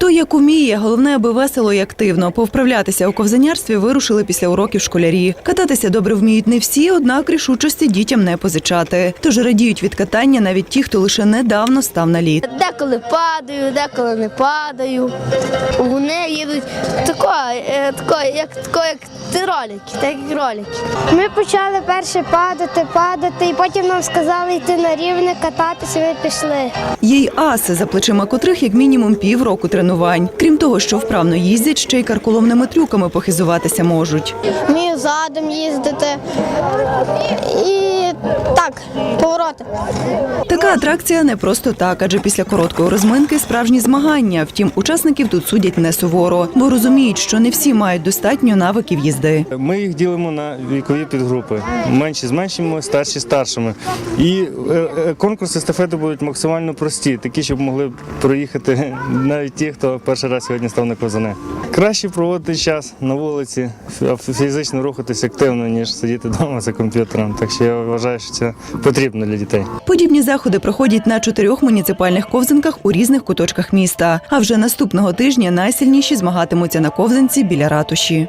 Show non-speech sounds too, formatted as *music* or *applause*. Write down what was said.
Хто як уміє, головне, аби весело і активно. Повправлятися у ковзанярстві вирушили після уроків школярі. Кататися добре вміють не всі, однак рішучості дітям не позичати. Тож радіють від катання навіть ті, хто лише недавно став на лід. Деколи падаю, деколи не падаю. Вони їдуть тако, е, тако, як, тако, як ти ролики, так як ролики. Ми почали перше падати, падати, і потім нам сказали йти на рівне, кататися, ми пішли. Є й аси, за плечима котрих як мінімум півроку тренувань. Крім того, що вправно їздять, ще й карколомними трюками похизуватися можуть. Вмію задом їздити так, повороти. Така атракція не просто так, адже після короткої розминки справжні змагання. Втім, учасників тут судять не суворо, бо розуміють, що не всі мають достатньо навиків їзди. Ми їх ділимо на вікові підгрупи. Менші з меншими, старші з старшими. І е, е, конкурси естафети будуть максимально прості, такі, щоб могли проїхати *laughs* навіть ті, хто перший раз сьогодні став на ковзани. Краще проводити час на вулиці, фізично рухатись активно, ніж сидіти вдома за комп'ютером. Так що я вважаю, що потрібно для дітей. Подібні заходи проходять на чотирьох муніципальних ковзанках у різних куточках міста. А вже наступного тижня найсильніші змагатимуться на ковзанці біля ратуші.